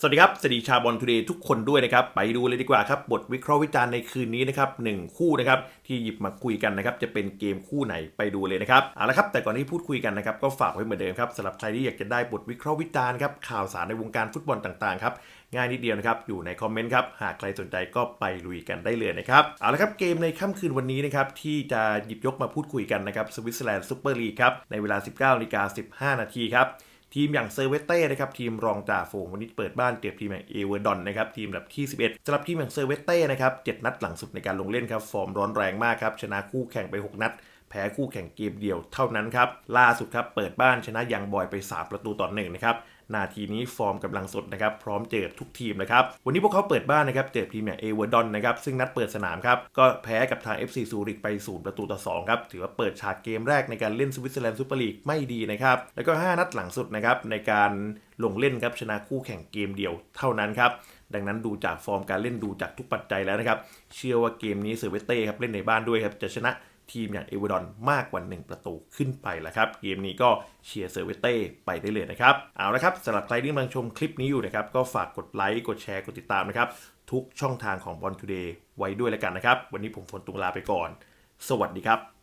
สวัสดีครับสวัสดีชาบอลทูเดย์ทุกคนด้วยนะครับ ไปดูเลยดีกว่าครับ บทวิเคราะห์วิจารณ์ในคืนนี้นะครับหนึ่งคู่นะครับที่หยิบมาคุยกันนะครับ จะเป็นเกมคู่ไหนไปดูเลยนะครับเอาละครับ แต่ก่อนที่พูดคุยกันนะครับ ก็ฝากไว้เหมือนเดิมครับสำหรับใครที่อยากจะได้บทวิเคราะห์วิจารณ์ครับข่าวสารในวงการฟุตบอลต่างๆครับง่ายนิดเดียวนะครับ อยู่ในคอมเมนต์ครับ หากใครสนใจก็ไปลุยกันได้เลยนะครับ เอาละครับ เกมในค่ำคืนวันนี้นะครับ ที่จะหยิบยกมาพูดคุยกันนะครับสวิตเซอร์แลนด์ซูเปอร์ลีกครับ ในเวลา 19นาฬิกา15 นาทีครับ ทีมอย่างเซเวเต้นะครับทีมรองจ่าฝูงวันนี้เปิดบ้านเจอทีมอย่างเอเวอร์ดอนนะครับทีมแบบที่ 11สำหรับทีมอย่างเซเวเต้นะครับ7นัดหลังสุดในการลงเล่นครับฟอร์มร้อนแรงมากครับชนะคู่แข่งไป 6 นัด แพ้คู่แข่งเกมเดียวเท่านั้นครับ ล่าสุดครับเปิดบ้านชนะยังบอยไป 3 ประตูต่อหนึ่งนะครับนาทีนี้ฟอร์มกำลังสดนะครับ พร้อมเจอทุกทีมนะครับ วันนี้พวกเขาเปิดบ้านนะครับ เจอทีมอย่างเอเวอร์ดอนนะครับ ซึ่งนัดเปิดสนามครับ ก็แพ้กับทาง FC ซูริกไป0ประตูต่อ 2 ครับ ถือว่าเปิดฉากเกมแรกในการเล่นสวิตเซอร์แลนด์ซูเปอร์ลีกไม่ดีนะครับ แล้วก็ 5 นัดหลังสุดนะครับ ในการลงเล่นครับชนะคู่แข่งเกมเดียวเท่านั้นครับดังนั้นดูจากฟอร์มการเล่นดูจากทุกปัจจัยแล้วนะครับ เชื่อว่าเกมนี้เซอร์เวเต้ครับเล่นในบ้านด้วยครับจะชนะ ทีมอย่างเอเวอร์ดอนมากกว่า 1 ประตูขึ้นไปแล้วครับ เกมนี้ก็เชียร์เซอร์เวเต้ไปได้เลยนะครับ เอาละครับสำหรับใครที่กำลังชมคลิปนี้อยู่นะครับ ก็ฝากกดไลค์ กดแชร์ กดติดตามนะครับ ทุกช่องทางของบอลทูเดย์ไว้ด้วยแล้วกันนะครับ วันนี้ผมฝนตุงลาไปก่อน สวัสดีครับ